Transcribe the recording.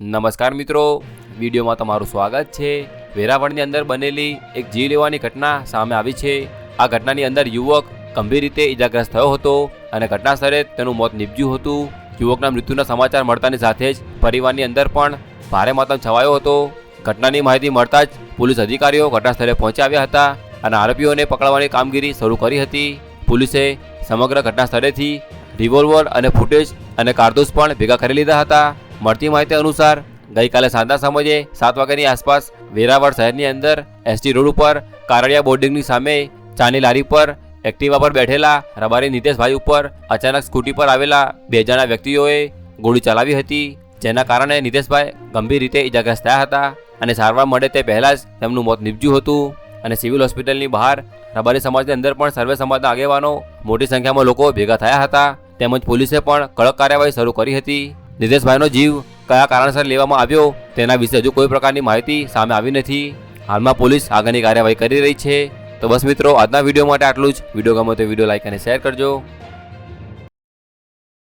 નમસ્કાર મિત્રો. વિડીયોમાં તમારું સ્વાગત છે. વેરાવળની અંદર બનેલી એક જીવ લેવાની ઘટના સામે આવી છે. આ ઘટનાની અંદર યુવક ગંભીર રીતે ઈજાગ્રસ્ત થયો હતો અને ઘટના સ્થળે તેનું મોત નીપજ્યું હતું. યુવકના મૃત્યુના સમાચાર મળતાની સાથે જ પરિવારની અંદર પણ ભારે માતમ છવાયો હતો. ઘટનાની માહિતી મળતા જ પોલીસ અધિકારીઓ ઘટના સ્થળે પહોંચી આવ્યા હતા અને આરોપીઓને પકડવાની કામગીરી શરૂ કરી હતી. પોલીસે સમગ્ર ઘટના સ્થળેથી રિવોલ્વર અને ફૂટેજ અને કારતૂસ પણ ભેગા કરી લીધા હતા. મળતી માહિતી અનુસાર, ગઈકાલે સાંજના સમયે સાત વાગ્યાની આસપાસ વેરાવળ શહેરની અંદર એસટી રોડ ઉપર કારડિયા બોર્ડિંગની સામે ચાની લારી પર એક્ટિવા પર બેઠેલા રબારી નિતેશભાઈ ઉપર અચાનક સ્કૂટી પર આવેલા બે જણા વ્યક્તિઓએ ગોળી ચલાવી હતી, જેના કારણે નિતેશભાઈ ગંભીર રીતે ઇજાગ્રસ્ત થયા હતા અને સારવાર મળે તે પહેલાં જ તેમનું મોત નીપજ્યું હતું અને સિવિલ હોસ્પિટલની બહાર રબારી સમાજની અંદર પણ સર્વે સમાજના આગેવાનો મોટી સંખ્યામાં લોકો ભેગા થયા હતા. તેમજ પોલીસે પણ કડક કાર્યવાહી શરૂ કરી હતી. નિતેશભાઈનો જીવ કયા કારણસર લેવામાં આવ્યો તેના વિશે હજુ કોઈ પ્રકારની માહિતી સામે આવી નથી. હાલમાં પોલીસ આગળની કાર્યવાહી કરી રહી છે. તો બસ મિત્રો, આજના વીડિયો માટે આટલું જ. વીડિયો ગમે તો વીડિયો લાઈક અને શેર કરજો.